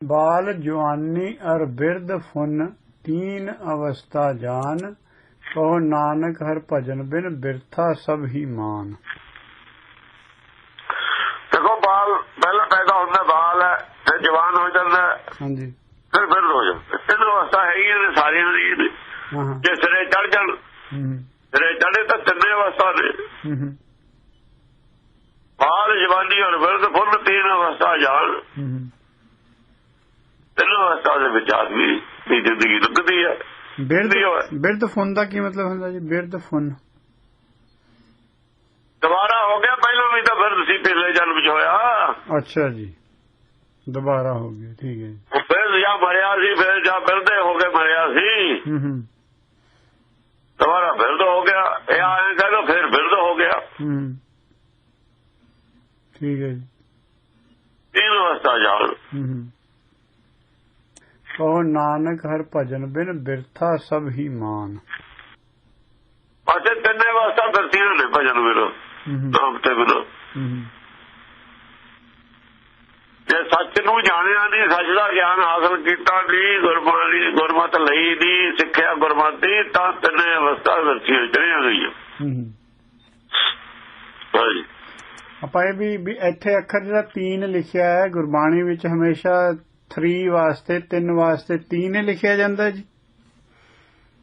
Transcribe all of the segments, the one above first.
ਬਾਲ ਜਵਾਨੀ ਅਰ ਬਿਰਧ ਫੁਨ ਤੀਨ ਅਵਸਥਾ ਜਾਨ ਕੋ ਨਾਨਕ ਹਰ ਭਜਨ ਬਿਨ ਬਿਰਥਾ ਸਭ ਹੀ ਮਾਨ। ਦੇਖੋ ਬਾਲ ਪਹਿਲਾਂ ਪੈਦਾ ਹੁੰਦਾ ਬਾਲ ਹੈ ਫਿਰ ਜਵਾਨ ਹੋ ਜਾਂਦਾ ਹਾਂਜੀ। ਫਿਰ ਬਿਰਧ ਹੋ ਜਾਂਦਾ ਇਹ ਅਵਸਥਾ ਹੈ ਹੀ ਸਾਰਿਆਂ ਦੀ ਜੇ ਸਿਰੇ ਚੜ ਜਾਣ ਸਿਰੇ ਚੜੇ ਤਾਂ ਤਿੰਨੇ ਅਵਸਥਾ ਨੇ। ਬਾਲ ਜਵਾਨੀ ਔਰ ਬਿਰਧ ਫੁਨ ਤੀਨ ਅਵਸਥਾ ਜਾਨ ਅਵਸਥਾ ਦੇ ਵਿੱਚ ਆਦਮੀ ਦੀ ਜ਼ਿੰਦਗੀ ਲੰਘਦੀ ਹੈ। ਬਿਰਧ ਫੁਨ ਦਾ ਕੀ ਮਤਲਬ ਹੁੰਦਾ ਜੀ? ਬਿਰਧ ਫੁਨ। ਦੁਬਾਰਾ ਹੋ ਗਿਆ ਪਹਿਲਾਂ ਵੀ ਤਾਂ ਬਿਰਧ ਸੀ ਪਿਛਲੇ ਜਨਮ ਚ ਹੋਇਆ। ਅੱਛਾ ਜੀ। ਦੁਬਾਰਾ ਹੋ ਗਿਆ ਠੀਕ ਹੈ ਫਿਰ ਜਾਂ ਮਰਿਆ ਸੀ ਫਿਰ ਜਾਂ ਬਿਰਧੇ ਹੋ ਕੇ ਮਰਿਆ ਸੀ। ਹੂੰ ਹੂੰ। ਦੁਬਾਰਾ ਬਿਰਧ ਹੋ ਗਿਆ। ਇਹ ਆਏ ਕਹਿੰਦਾ ਫਿਰ ਬਿਰਧ ਹੋ ਗਿਆ। ਹੂੰ। ਠੀਕ ਹੈ ਜੀ। ਤਿੰਨ ਅਵਸਥਾ ਜਾਣ। ਹੂੰ ਹੂੰ। ਕਹੋ ਨਾਨਕ ਹਰ ਭਜਨ ਬਿਨ ਬਿਰਥਾ ਸਭ ਹੀ ਮਾਨ। ਅਤੇ ਤਿੰਨੇ ਅਵਸਥਾ ਦਰਤੀਆਂ ਨੇ ਭਜਨ ਹੂੰ, ਨਾਮ ਤੇ ਬਿਨੋ। ਜੇ ਸੱਚ ਨੂੰ ਜਾਣਿਆ ਨਹੀਂ ਸੱਚ ਦਾ ਗਿਆਨ ਹਾਸਲ ਕੀਤਾ ਨਹੀਂ ਗੁਰਬਾਣੀ ਗੁਰਮਤ ਲਈ ਨਹੀਂ ਸਿੱਖਿਆ ਗੁਰਮਤਿ ਤਾਂ ਤਿੰਨੇ ਅਵਸਥਾ ਦਰਤੀਆਂ ਚੜੀਆਂ। ਹਾਂਜੀ। ਆਪਾਂ ਇਹ ਵੀ ਇੱਥੇ ਅੱਖਰ ਜਿਹੜਾ 3 ਲਿਖਿਆ ਹੈ ਗੁਰਬਾਣੀ ਵਿੱਚ ਹਮੇਸ਼ਾ 3 ਵਾਸਤੇ 3 ਵਾਸਤੇ 3 ਹੀ ਲਿਖਿਆ ਜਾਂਦਾ ਜੀ?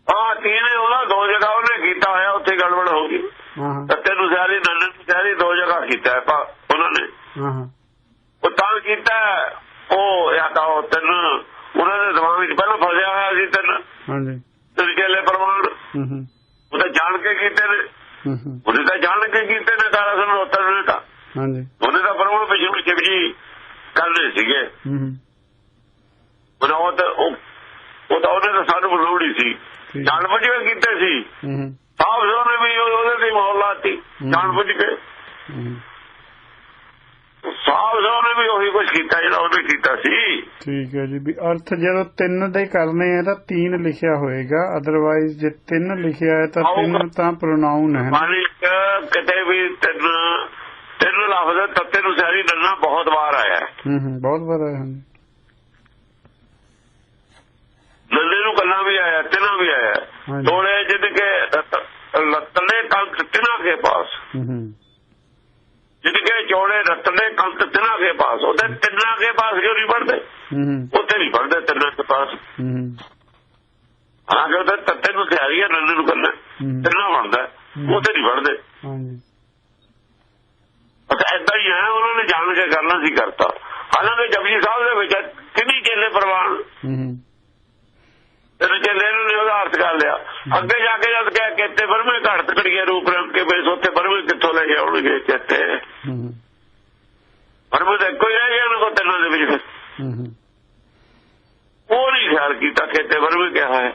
ਹਾਂ ਤੀਨੇ ਉਹਦਾ ਦੋ ਜਗ੍ਹਾ ਉਹਨੇ ਕੀਤਾ ਹੋਇਆ ਉੱਥੇ ਗੜਬੜ ਹੋ ਗਈ। ਹਾਂ ਹਾਂ। ਸੱਤੇ ਨੂੰ ਸਾਰੀ ਨੰਨ ਨੂੰ ਸਾਰੀ ਦੋ ਜਗ੍ਹਾ ਕੀਤਾ ਹੈ ਪਾ ਉਹਨਾਂ ਨੇ। ਹਾਂ ਉਹ ਤਾਂ ਕੀਤਾ ਉਹ ਜਾਂ ਤਾਂ ਉਹ ਤਿੰਨ ਉਹਨਾਂ ਦੇ ਦਿਮਾਗ ਵਿੱਚ ਪਹਿਲਾਂ ਫਸਿਆ ਹੋਇਆ ਸੀ ਤਿੰਨ। ਹਾਂਜੀ। ਤਿੰਨ ਚੇਲੇ ਪ੍ਰਮਾਣ ਹੂੰ ਹੂੰ। ਉਹ ਤਾਂ ਜਾਣ ਕੇ ਕੀਤੇ ਨੇ। ਹੂੰ ਹੂੰ। ਉਹਨੇ ਤਾਂ ਜਾਣ ਕੇ ਕੀਤੇ ਨੇ ਤਾਰਾ ਸਿੰਘ ਰੋਤਰ ਨੇ ਤਾਂ ਹਾਂਜੀ। ਉਹਨੇ ਤਾਂ ਪ੍ਰਮਾਣ ਪਿਛੂ ਚਿਵਜੀ ਕਰਦੇ ਸੀਗੇ। ਹੂੰ। ਉਹਨਾਂ ਉਹ ਤਾਂ ਉਹ ਉਹ ਤਾਂ ਉਹਨੇ ਤਾਂ ਸਾਨੂੰ ਬਲੋੜੀ ਸੀ। ਜਾਣ ਬੁੱਝ ਕੇ ਕੀਤੇ ਸੀ। ਹੂੰ। ਹੂੰ ਸਾਹ ਉਹਨੇ ਵੀ ਉਹ- ਉਹਦੇ ਤੇ ਮੌਲ ਹੂੰ। ਜਾਣ ਬੁੱਝ ਕੇ। ਹੂੰ। ਸਾਹ ਉਹਨੇ ਵੀ ਉਹੀ ਕੁਝ ਕੀਤਾ ਜਿਹੜਾ ਉਹਨੇ ਕੀਤਾ ਸੀ। ਠੀਕ ਹੈ ਜੀ। ਵੀ ਅਰਥ ਜਦੋਂ ਤਿੰਨ ਦੇ ਕਰਨੇ ਆ ਤਾਂ ਤਿੰਨ ਲਿਖਿਆ ਹੋਏਗਾ। ਅਦਰਵਾਈਜ਼ ਜੇ ਤਿੰਨ ਲਿਖਿਆ ਹੈ ਤਾਂ ਤਿੰਨ ਤਾਂ ਪ੍ਰੋਨਾਉਨ ਹੈ ਕਿਤੇ ਵੀ ਤਿੰਨ ਤਿੰਨ ਲਫ਼ਜ਼ ਤੱਤੇ ਨੂੰ ਸਾਰੀ ਬਹੁਤ ਵਾਰ ਆਇਆ। ਹੈ। ਹੂੰ। ਹੂੰ ਬਹੁਤ ਬੜਾ ਹੈ ਹਾਂਜੀ ਨੰਦੇ ਨੂੰ ਕੱਲਾ ਵੀ ਆਇਆ ਤਿੰਨਾ ਵੀ ਆਇਆ। ਤੋੜੇ ਜਿੱਦ ਕੇ ਲੱਤਲੇ ਕੰਕ ਤਿੰਨਾ ਕੇ ਪਾਸ। ਜਿੱਦ ਕੇ ਚੋੜੇ ਰਤਲੇ ਕੰਕ ਤਿੰਨਾ ਕੇ ਪਾਸ। ਉਹਦੇ ਤਿੰਨਾ ਕੇ ਪਾਸ ਕਿਉਂ ਨਹੀਂ ਪੜਦੇ ਉੱਥੇ ਨਹੀਂ ਪੜਦੇ ਤਿੰਨਾ ਕੇ ਪਾਸ। ਹਾਲਾਂਕਿ ਉਹਦੇ ਤੱਤੇ ਨੂੰ ਤਿਆਰੀ ਹੈ ਨੰਦੇ ਨੂੰ ਹੂੰ। ਤਿੰਨਾ ਬਣਦਾ। ਉੱਥੇ ਨਹੀਂ ਪੜਦੇ ਹਾਂਜੀ। ਅੱਛਾ ਏਦਾਂ ਹੀ ਹੈ ਉਹਨਾਂ ਨੇ ਜਾਣ ਕੇ ਕਰਨਾ ਸੀ ਕਰਤਾ। ਹਾਲਾਂਕਿ ਜਪਜੀ ਸਾਹਿਬ ਦੇ ਵਿੱਚ ਕਿੰਨੀ ਚੇਲੇ ਪ੍ਰਵਾਨ ਹੂੰ ਹੂੰ ਤੇ ਚੇਲੇ ਨੂੰ ਨੇ ਉਹਦਾ ਅਰਥ ਕਰ ਲਿਆ ਅੱਗੇ ਜਾ ਕੇ ਜਦ ਕਿਹਾ ਕਿਤੇ ਬਰਮੇ ਘੜ ਤਕੜੀਏ ਰੂਪ ਰੰਗ ਕੇ ਬੇਸ ਉੱਥੇ ਬਰਮੇ ਕਿੱਥੋਂ ਲੈ ਜਾਉਣਗੇ ਚੇਤੇ ਬਰਮੇ ਤਾਂ ਕੋਈ ਰਹਿ ਗਿਆ ਉਹਨਾਂ ਕੋਲ ਤਿੰਨਾਂ ਦੇ ਵਿੱਚ। ਹੂੰ ਹੂੰ ਉਹ ਨਹੀਂ ਖਿਆਲ ਕੀਤਾ ਕਿਤੇ ਬਰਮੇ ਕਿਹਾ ਹੈ।